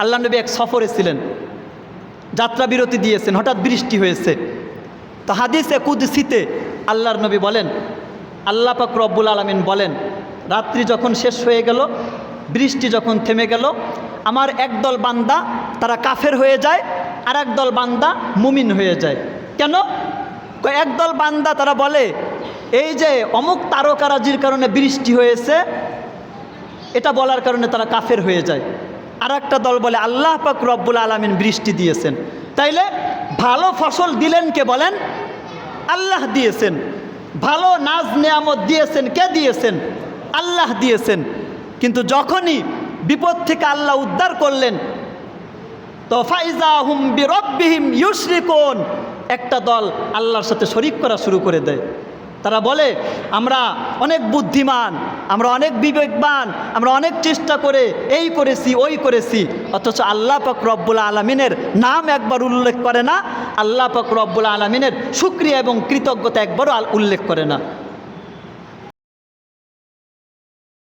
আল্লাহ নবী এক সফরে ছিলেন। যাত্রা বিরতি দিয়েছেন, হঠাৎ বৃষ্টি হয়েছে। তো হাদিসে কুদসিতে আল্লাহর নবী বলেন, আল্লাহ পাক রব্বুল আলমিন বলেন, রাত্রি যখন শেষ হয়ে গেল, বৃষ্টি যখন থেমে গেল, আমার একদল বান্দা তারা কাফের হয়ে যায় আর একদল বান্দা মুমিন হয়ে যায়। কেন? একদল বান্দা তারা বলে, এই যে অমুক তারকারাজির কারণে বৃষ্টি হয়েছে, এটা বলার কারণে তারা কাফের হয়ে যায়। আর একটা দল বলে আল্লাহ পাক রব্বুল আলমিন বৃষ্টি দিয়েছেন। তাইলে ভালো ফসল দিলেন কে বলেন? আল্লাহ দিয়েছেন। ভালো নাজ নেয়ামত দিয়েছেন কে দিয়েছেন? আল্লাহ দিয়েছেন। কিন্তু যখনই বিপদ থেকে আল্লাহ উদ্ধার করলেন, তো ফাইজা হুম বিরব্বিহিম ইউশরিকুন, একটা দল আল্লাহর সাথে শরিক করা শুরু করে দেয়। তারা বলে, আমরা অনেক বুদ্ধিমান, আমরা অনেক বিবেকবান, আমরা অনেক চেষ্টা করে এই করেছি, ওই করেছি। অথচ আল্লাহ পাক রব্বুল আলমিনের নাম একবার উল্লেখ করে না। আল্লাহ পাক রব্বুল আলমিনের সুক্রিয়া এবং কৃতজ্ঞতা একবারও উল্লেখ করে না।